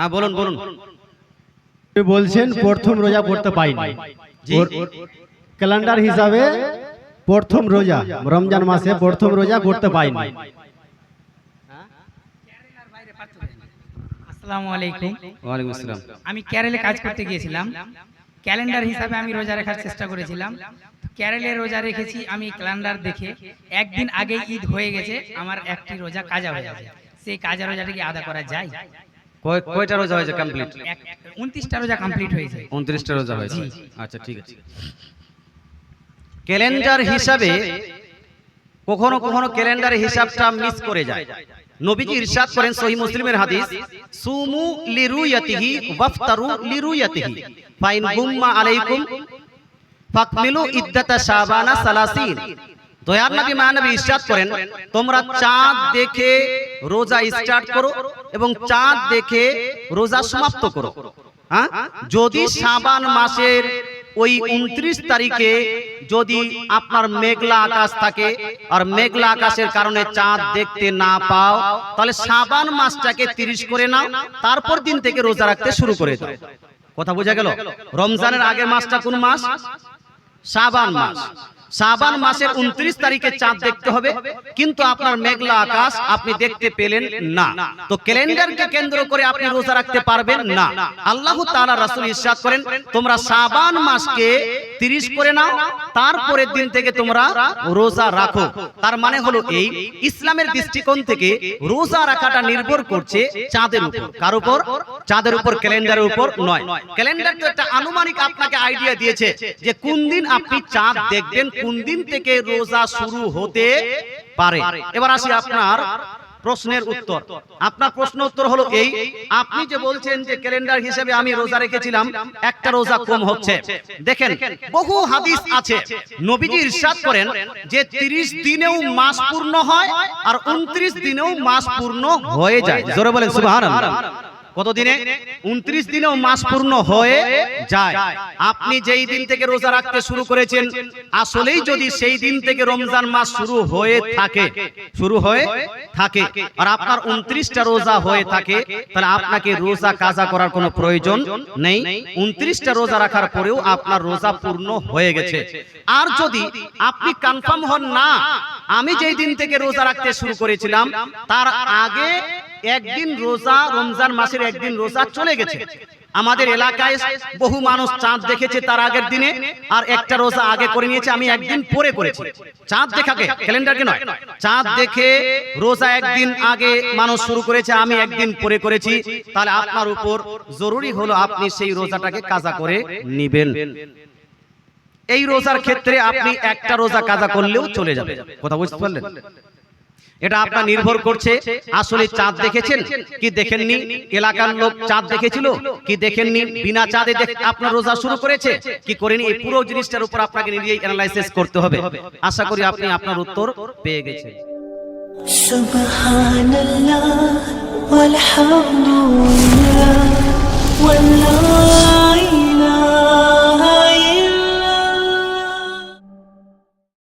হ্যাঁ বলুন বলুন। আপনি বলছেন প্রথম রোজা করতে পাইনি। ক্যালেন্ডার হিসাবে প্রথম রোজা রমজান মাসে প্রথম রোজা করতে পাইনি। আসসালামু আলাইকুম। ওয়ালাইকুম আসসালাম। আমি কেরালে কাজ করতে গিয়েছিলাম। ক্যালেন্ডার হিসাবে আমি রোজা রাখার চেষ্টা করেছিলাম। কেরালে রোজা রেখেছি আমি ক্যালেন্ডার দেখে। একদিন আগে ঈদ হয়ে গেছে আমার একটি রোজা কাজা হয়ে গেছে। সেই কাজা রোজাটা কি আদা করা যায়? কয়টা রোজা হয়েছে কমপ্লিট উনত্রিশটা রোজা কমপ্লিট হয়েছে। উনত্রিশটা রোজা হয়েছে। আচ্ছা ঠিক আছে। ক্যালেন্ডার হিসাবে কখনো কখনো ক্যালেন্ডার হিসাবটা মিস করে যায়। নবীজি ইরশাদ করেন সহি মুসলিমের হাদিস সুমু লিরুয়াতিহি ওয়াফতারু লিরুয়াতিহি ফাইন গুম্মা আলাইকুম ফাকমিলু ইদ্দাতা শাবানা সালাসিন। দয়ার নবী মানবী ইরশাদ করেন, তোমরা চাঁদ দেখে রোজা স্টার্ট করো এবং চাঁদ দেখে রোজা সমাপ্ত করো। হ্যাঁ? যদি শাবান মাসের ওই উনত্রিশ তারিখে যদি আপনার মেঘলা আকাশ থাকে আর মেঘলা আকাশের কারণে চাঁদ দেখতে না পাও, তাহলে শাবান মাসটাকে তিরিশ করে নাও, তারপর দিন থেকে রোজা রাখতে শুরু করে দাও। কথা বোঝা গেল? রমজানের আগের মাসটা কোন মাস? শাবান মাস। শাবান মাসের উনত্রিশ তারিখে চাঁদ দেখতে হবে কিন্তু আপনার মেঘলা আকাশ আপনি দেখতে পেলেন না। তো ক্যালেন্ডারকে কেন্দ্র করে আপনি রোজা রাখতে পারবেন না। আল্লাহ তাআলা রাসূল ইরশাদ করেন তোমরা শাবান মাসকে 30 করে নাও তারপরের দিন থেকে তোমরা রোজা রাখো। তার মানে হলো এই ইসলামের দৃষ্টিকোণ থেকে রোজা রাখাটা নির্ভর করছে চাঁদের উপর। কার উপর? চাঁদের উপর ক্যালেন্ডারের উপর নয় ক্যালেন্ডার তো একটা আনুমানিক আপনাকে আইডিয়া দিয়েছে যে কোন দিন আপনি চাঁদ দেখবেন কোন দিন থেকে রোজা শুরু হতে পারে। এবার আসি আপনার প্রশ্নের উত্তর। আপনার প্রশ্ন উত্তর হলো এই আপনি যে বলছেন যে ক্যালেন্ডার হিসেবে আমি রোজা রেখেছিলাম একটা রোজা কম হচ্ছে। দেখেন বহু হাদিস আছে। নবীজি ইরশাদ করেন যে 30 দিনেও মাস পূর্ণ হয় আর 29 দিনেও মাস পূর্ণ হয়ে যায়। জোরে বলেন সুবহানাল্লাহ। কত দিনে উনত্রিশ দিনেও মাস পূর্ণ হয়ে যায়। আপনি যেই দিন থেকে রোজা রাখতে শুরু করেছেন আসলেই যদি সেই দিন থেকে রমজান মাস শুরু হয়ে থাকে শুরু হয়ে থাকে আর আপনার উনত্রিশটা রোজা হয়ে থাকে তাহলে আপনাকে রোজা কাজা করার কোনো প্রয়োজন নেই। উনত্রিশটা রোজা রাখার পরেও আপনার রোজা পূর্ণ হয়ে গেছে। আর যদি আপনি কনফার্ম হন না আমি যেই দিন থেকে রোজা রাখতে শুরু করেছিলাম তার আগে একদিন রোজা, রমজান মাসের একদিন রোজা চলে গেছে। আমাদের এলাকায় বহু মানুষ চাঁদ দেখেছে তার আগের দিনে, আর একটা রোজা আগে করে নিয়েছে, আমি একদিন পরে করেছি। চাঁদ দেখাকে ক্যালেন্ডারকে নয়? চাঁদ দেখে রোজা একদিন আগে মানুষ শুরু করেছে, আমি একদিন পরে করেছি। তাহলে আপনার উপর জরুরি হলো আপনি সেই রোজাটাকে কাজা করে নিবেন। এই রোজার ক্ষেত্রে আপনি একটা রোজা কাজা করলেও চলে যাবে। কথা বুঝতে পারলেন? এটা আপনার নির্ভর করছে আসলে চাঁদ দেখেছেন? কি দেখেননি? এলাকার লোক চাঁদ দেখেছিল? কি দেখেননি? বিনা চাঁদে আপনার রোজা শুরু করেছে? কি করেনি এই পুরো জিনিসটার উপর আপনাকে নিজেই অ্যানালাইসিস করতে হবে। আশা করি আপনি আপনার উত্তর পেয়ে গেছেন। সুবহানাল্লাহ ওয়াল হামদুলিল্লাহ